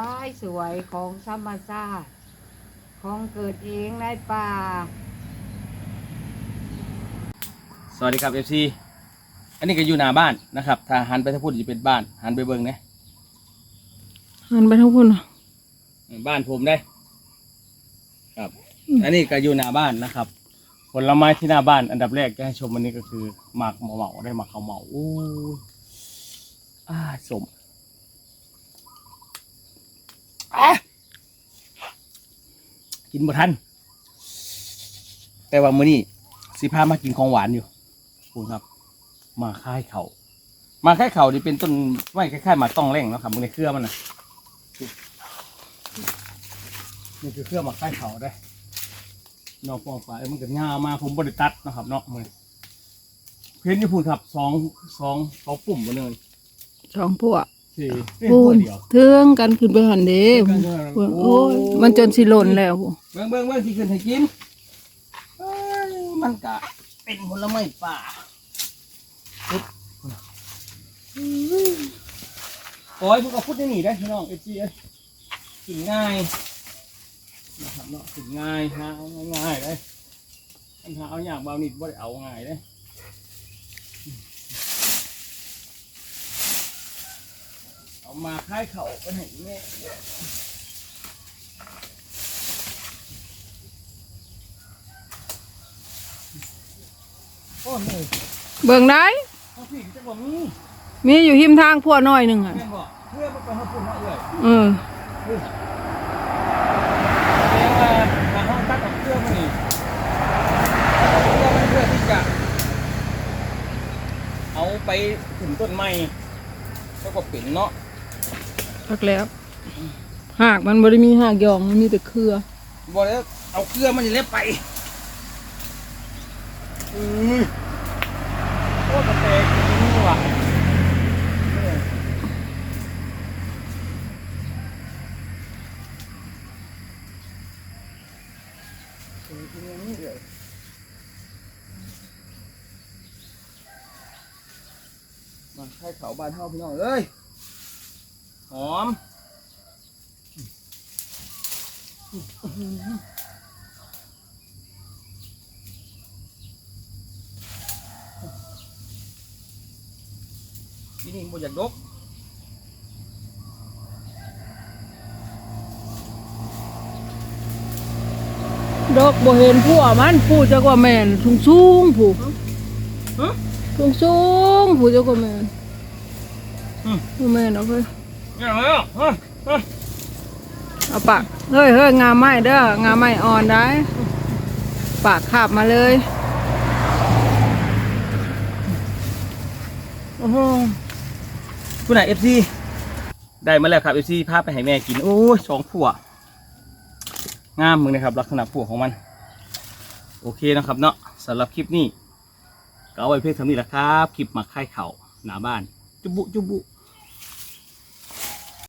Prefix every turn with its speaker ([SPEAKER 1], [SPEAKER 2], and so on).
[SPEAKER 1] ว้ายสวยของธรรมชาติของเกิดเองในป่า
[SPEAKER 2] สวัสดีครับเอฟซีอันนี้ก็อยู่หน้าบ้านนะครับ ถ้าหันไปทางพูดจะเป็นบ้าน หันไปเบิ่งนะ
[SPEAKER 3] หันไปทั้งพุ่นน่ะ
[SPEAKER 2] บ้านผมได้ ครับ อันนี้ก็อยู่หน้าบ้านนะครับ ผลไม้ที่หน้าบ้านอันดับแรกจะให้ชมวันนี้ก็คือหมากเหมาเหมาได้หมากเขาวเหมาอู้ยอ่าสมอะ กินบ่ทัน แต่ว่ามื้อนี้สิพามากินของหวานอยู่คุณครับ มาค่ายเขามาค่ายเขานี่เป็นต้นไม้คล้ายๆมาต้องแร่งเนาะครับมึงในเครือมันนะนี่คือเครือมาค่ายเขาได้นอกปองฟ้ามันก็งามาผมบริตัดนะครับเนาะมือเพ้นอยู่พูนครับสองสองสองปุ่มมาเลย
[SPEAKER 3] สองพวก
[SPEAKER 2] สี่เป็น
[SPEAKER 3] พู
[SPEAKER 2] ตัวนเดียว
[SPEAKER 3] เทืองกันขึ้นไปหันเด้
[SPEAKER 2] เทื่องกันขึ้นไปหัน
[SPEAKER 3] โอ้ยมันจนสิหล่นแล้วพู
[SPEAKER 2] เบิ้งเบิ้งเบิ้งที่ขึ้นให้กินเอ้ยมันก็เป็นผลไม้ป่าปึ๊บโอ้ยพวกเราพูดได้หนีได้พี่น้องเอจีเอ้ยกินง่ายนะครับเนาะกินง่ายหาเอาง่ายๆเลยปัญหาเอาอย่างเบานิดบ่ได้เอาง่ายเลย เอามาคล้ายเขาไปให้แม่โอ้โห
[SPEAKER 3] เบิ่งได้
[SPEAKER 2] เขาพี่จะบอกมี
[SPEAKER 3] มีอยู่หิมทางพวกน้อยหนึ่งอะ
[SPEAKER 2] แม่นบอกเพื่อมาไปเขาพูดมาเอื่อย
[SPEAKER 3] เออ
[SPEAKER 2] เฮ้ยแสดงว่าทางห้องตัดออกเครื่องมานี่ตัดออกเครื่องมันเพื่อที่จะ เอาไปถึงต้นไม้แล้วก็เป็นเนาะ
[SPEAKER 3] พักแล้วหากมันบ่ได้มีหากยองมันมีแต่เครือ
[SPEAKER 2] บอกแล้วเอาเครื่องมันจะเล็บไปอือโอ้กระเตกจริงๆว่ะเออมาให้เขาบานเท่าพี่น้องเอ้ย หอมนี่นี่บ่อยากดก
[SPEAKER 3] ดอกบ่เห็นพวกมันผู้จักว่าแม่นสูงสูงๆผู้
[SPEAKER 2] ฮะ
[SPEAKER 3] สูงสูงๆผู้จักว่าแม่น
[SPEAKER 2] อืม
[SPEAKER 3] ผู้แม่นเอาไป
[SPEAKER 2] อย่างไรอะฮะฮะ
[SPEAKER 3] เอาปากเฮ้ยเฮ้ยงาไม้เด้องาไม้อ่อนได้ ปากคาบมาเลย
[SPEAKER 2] โอ้โหคุณไหนเอฟซีได้มาแล้วครับเอฟซีพาไปให้แม่กิน โอ้ยสองผัวงามมึงนะครับ ลักษณะผัวของมัน โอเคนะครับเนาะสำหรับคลิปนี้ก็เอาไว้เพียงเท่านี้แหละครับ คลิปมักไข่เข่าหน้าบ้าน จุบุจุบุ